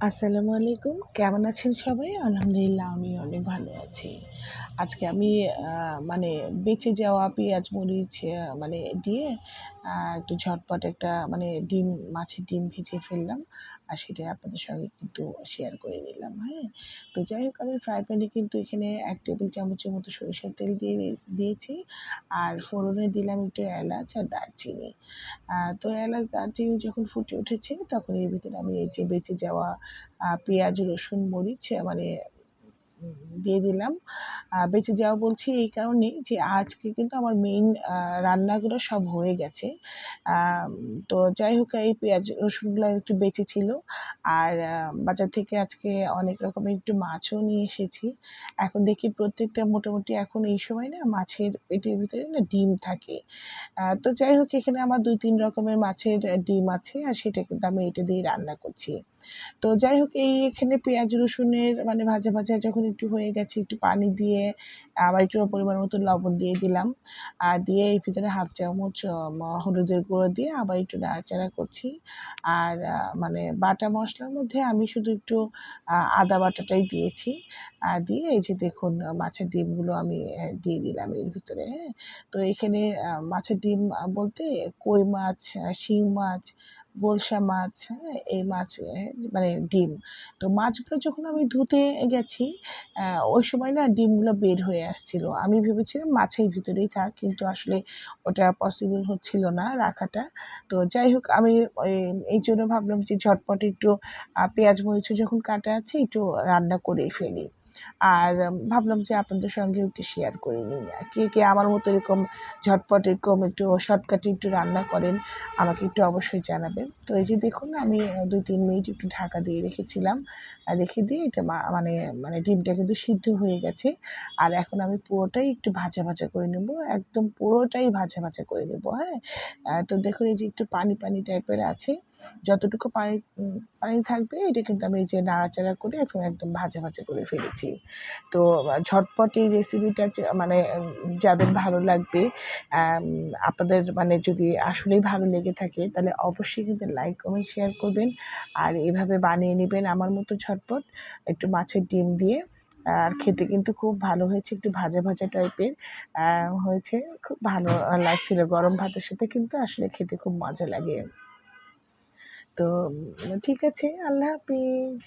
আসসালামু আলাইকুম। কেমন আছেন সবাই? আলহামদুলিল্লাহ, আমি অনেক ভালো আছি। আজকে আমি মানে বেঁচে যাওয়া পেঁয়াজ মরিচ মানে দিয়ে একটু ঝটপট একটা মানে ডিম, মাছের ডিম ভেজে ফেললাম। আর সেটা আপনাদের সঙ্গে কিন্তু শেয়ার করে নিলাম হ্যাঁ? তো যাই হোক, আমি ফ্রাই প্যানে কিন্তু এখানে এক টেবিল চামচের মতো সরিষার তেল দিয়ে দিয়েছি। আর ফোড়নে দিলাম একটু এলাচ আর দারচিনি। তো এলাচ, দারচিনি যখন ফুটে উঠেছে, তখন এর ভিতরে আমি এই যে বেঁচে যাওয়া পেঁয়াজ রসুন মরিচ মানে দিয়ে দিলাম। বেঁচে যাওয়া বলছি এই কারণে যে আজকে কিন্তু আমার মেইন রান্নাগুলো সব হয়ে গেছে। তো যাই হোক, এই পেঁয়াজ, রসুনগুলো একটু বেঁচে ছিল। আর বাজার থেকে আজকে অনেক রকমের একটু মাছও নিয়ে এসেছি। এখন দেখি প্রত্যেকটা মোটামুটি এখন এই সময় না মাছের পেটের ভিতরে না ডিম থাকে। তো যাই হোক, এখানে আমার দুই তিন রকমের মাছের ডিম আছে আর সেটা কিন্তু আমি এটা দিয়ে রান্না করছি। তো যাই হোক, এই এখানে পেঁয়াজ, রসুনের মানে ভাজা ভাজা যখন একটু হয়ে গেছে, একটু পানি দিয়ে, আবার একটু পরিমাণ মতো লবণ দিয়ে দিলাম। আর দিয়ে এর ভিতরে হাফ চামচ হলুদের গুঁড়ো দিয়ে আবার একটু নাড়াচাড়া করছি। আর মানে বাটা মশলার মধ্যে আমি শুধু একটু আদা বাটাটাই দিয়েছি। আর দিয়ে এই যে দেখুন, মাছের ডিমগুলো আমি দিয়ে দিলাম এর ভিতরে হ্যাঁ। তো এখানে মাছের ডিম বলতে কই মাছ, শিং মাছ গোলসা মাছ হ্যাঁ এই মাছ মানে ডিম। তো মাছগুলো যখন আমি ধুতে গেছি ওই সময় না ডিমগুলো বের হয়ে আসছিল। আমি ভেবেছিলাম মাছের ভিতরেই থাক, কিন্তু আসলে ওটা পসিবল হচ্ছিল না রাখাটা। তো যাই হোক, আমি এই জন্য ভাবলাম যে ঝটপট একটু পেঁয়াজ মরিচ যখন কাটা আছে, একটু রান্না করে ফেলি। আর ভাবলাম যে আপনাদের সঙ্গে একটু শেয়ার করে নিই। কে কে আমার মতো এরকম ঝটপট এরকম একটু শর্টকাটে একটু রান্না করেন, আমাকে একটু অবশ্যই জানাবেন। তো এই যে দেখুন, আমি দুই তিন মিনিট একটু ঢাকা দিয়ে রেখেছিলাম। রেখে দিয়ে এটা মানে মানে ডিমটা কিন্তু সিদ্ধ হয়ে গেছে। আর এখন আমি পুরোটাই একটু ভাজা ভাজা করে নেব, একদম পুরোটাই ভাজা ভাজা করে নেব হ্যাঁ? তো দেখুন এই যে একটু পানি পানি টাইপের আছে। যতটুকু পানি পানি থাকবে, এটা কিন্তু আমি এই যে নাড়াচাড়া করে এখন একদম ভাজা ভাজা করে ফেলেছি। তো আহ, ঝটপট এই রেসিপিটা মানে যাদের ভালো লাগবে আপনাদের মানে যদি আসলেই ভালো লেগে থাকে তাহলে অবশ্যই কিন্তু লাইক কমেন্ট শেয়ার করবেন। আর এভাবে বানিয়ে নেবেন আমার মতো ঝটপট একটু মাছের ডিম দিয়ে। আর খেতে কিন্তু খুব ভালো হয়েছে একটু ভাজা ভাজা টাইপের হয়েছে। খুব ভালো লাগছিল। গরম ভাতের সাথে কিন্তু আসলে খেতে খুব মজা লাগে। তো ঠিক আছে। আল্লাহ হাফিজ।